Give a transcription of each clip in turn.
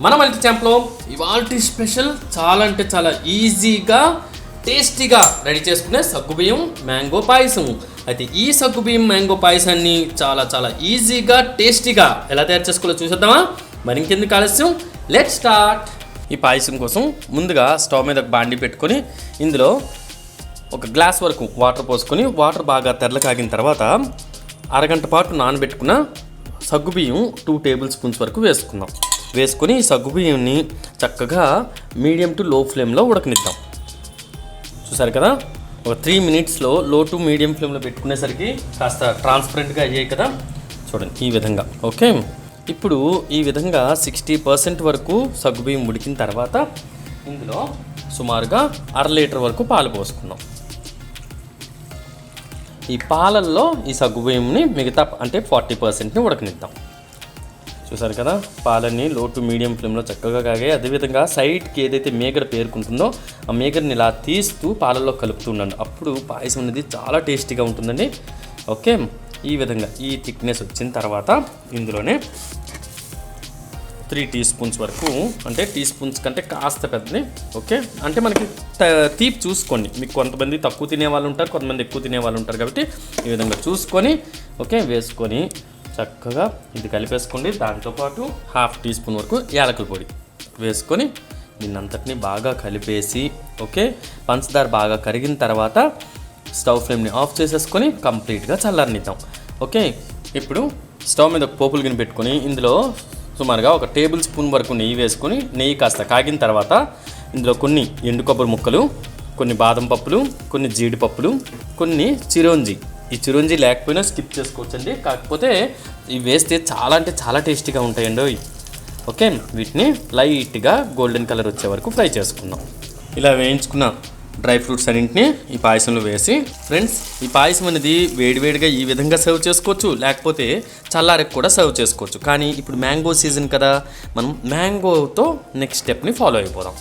మన మల్టీ ఛాంప్లో ఇవాళ స్పెషల్ చాలా అంటే చాలా ఈజీగా టేస్టీగా రెడీ చేసుకునే సగ్గుబియ్యం మ్యాంగో పాయసం అయితే ఈ సగ్గుబియ్యం మ్యాంగో పాయసాన్ని చాలా చాలా ఈజీగా టేస్టీగా ఎలా తయారు చేసుకోవాలో చూసేద్దామా? మరి ఇంకెందుకు ఆలస్యం? లెట్ స్టార్ట్ ఈ పాయసం కోసం ముందుగా స్టవ్ మీద ఒక బాండి పెట్టుకొని ఇందులో ఒక గ్లాస్ వరకు వాటర్ పోసుకొని వాటర్ బాగా తెరలు కాగిన తర్వాత అరగంట పాటు నానబెట్టుకున్న సగ్గుబియ్యం టూ టేబుల్ స్పూన్స్ వరకు వేసుకుందాం. వేసుకొని సగ్గుబియ్యంని చక్కగా మీడియం టు లో ఫ్లేమ్లో ఉడకనిద్దాం. చూసారు కదా? ఒక త్రీ మినిట్స్లో లో టు మీడియం ఫ్లేమ్లో పెట్టుకునేసరికి కాస్త ట్రాన్స్పరెంట్గా అయ్యాయి కదా? చూడండి ఈ విధంగా. ఓకే? ఇప్పుడు ఈ విధంగా సిక్స్టీ పర్సెంట్ వరకు సగ్గుబియ్యం ఉడికిన తర్వాత ఇందులో సుమారుగా అర లీటర్ వరకు పాలు పోసుకుందాం. ఈ పాలల్లో ఈ సగ్గుబియ్యంని మిగతా అంటే ఫార్టీ పర్సెంట్ని ఉడకనిద్దాం. చూసారు కదా? పాలన్నీ లో టు మీడియం ఫ్లేమ్లో చక్కగా కాగాయి అదేవిధంగా సైడ్కి ఏదైతే మేగడ పేరుకుంటుందో ఆ మేగడని ఇలా తీస్తూ పాలల్లో కలుపుతూ ఉన్నాను అప్పుడు పాయసం అనేది చాలా టేస్టీగా ఉంటుందండి. ఓకే? ఈ విధంగా ఈ థిక్నెస్ వచ్చిన తర్వాత ఇందులోనే త్రీ టీ స్పూన్స్ వరకు అంటే టీ స్పూన్స్ కంటే కాస్త పెద్దది ఓకే? అంటే మనకి తీపి చూసుకోండి. మీకు కొంతమంది తక్కువ తినే వాళ్ళు ఉంటారు కొంతమంది ఎక్కువ తినే వాళ్ళు ఉంటారు కాబట్టి ఈ విధంగా చూసుకొని ఓకే? వేసుకొని చక్కగా ఇది కలిపేసుకోండి. దాంతోపాటు హాఫ్ టీ స్పూన్ వరకు యాలకుల పొడి వేసుకొని దీన్నంతటిని బాగా కలిపేసి ఓకే? పంచదార బాగా కరిగిన తర్వాత స్టవ్ ఫ్లేమ్ని ఆఫ్ చేసేసుకొని కంప్లీట్గా చల్లారనిద్దాం ఓకే? ఇప్పుడు స్టవ్ మీద ఒక పోపులు గిన్నె పెట్టుకొని ఇందులో సుమారుగా ఒక టేబుల్ స్పూన్ వరకు నెయ్యి వేసుకొని నెయ్యి కాస్త కాగిన తర్వాత ఇందులో కొన్ని ఎండు కొబ్బరి ముక్కలు కొన్ని బాదం పప్పులు కొన్ని జీడిపప్పులు కొన్ని చిరోంజి ఈ చిరోంజి లేకపోయినా స్కిప్ చేసుకోవచ్చండి. కాకపోతే ఇవి వేస్తే చాలా అంటే చాలా టేస్టీగా ఉంటాయండి అవి. ఓకే వీటిని లైట్గా గోల్డెన్ కలర్ వచ్చే వరకు ఫ్రై చేసుకుందాం. ఇలా వేయించుకున్న డ్రై ఫ్రూట్స్ అన్నింటిని ఈ పాయసంలో వేసి ఫ్రెండ్స్ ఈ పాయసం అనేది వేడివేడిగా ఈ విధంగా సర్వ్ చేసుకోవచ్చు. లేకపోతే చల్లారికి కూడా సర్వ్ చేసుకోవచ్చు. కానీ ఇప్పుడు మ్యాంగో సీజన్ కదా మనం మ్యాంగోతో నెక్స్ట్ స్టెప్ని ఫాలో అయిపోదాం.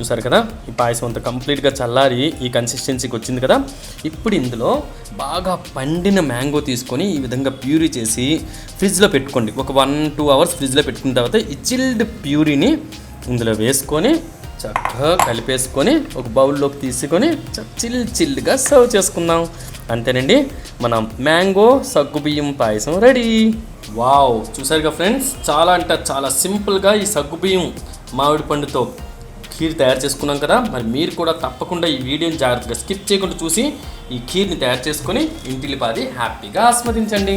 చూసారు కదా? ఈ పాయసం అంతా కంప్లీట్గా చల్లారి ఈ కన్సిస్టెన్సీకి వచ్చింది కదా? ఇప్పుడు ఇందులో బాగా పండిన మ్యాంగో తీసుకొని ఈ విధంగా ప్యూరీ చేసి ఫ్రిడ్జ్లో పెట్టుకోండి. ఒక వన్ టూ అవర్స్ ఫ్రిడ్జ్లో పెట్టుకున్న తర్వాత ఈ చిల్డ్ ప్యూరీని ఇందులో వేసుకొని చక్కగా కలిపేసుకొని ఒక బౌల్లోకి తీసుకొని చ- చిల్ చిల్గా సర్వ్ చేసుకుందాం. అంతేనండి? మన మ్యాంగో సగ్గుబియ్యం పాయసం రెడీ. వావ్! చూసారుగా ఫ్రెండ్స్? చాలా అంటే చాలా సింపుల్గా ఈ సగ్గుబియ్యం మామిడి పండుతో ఖీర్ తయారు చేసుకున్నాం కదా మరి మీరు కూడా తప్పకుండా ఈ వీడియోని జాగ్రత్తగా స్కిప్ చేయకుండా చూసి ఈ ఖీర్ని తయారు చేసుకొని ఇంటిల్లిపాది హ్యాపీగా ఆస్వాదించండి.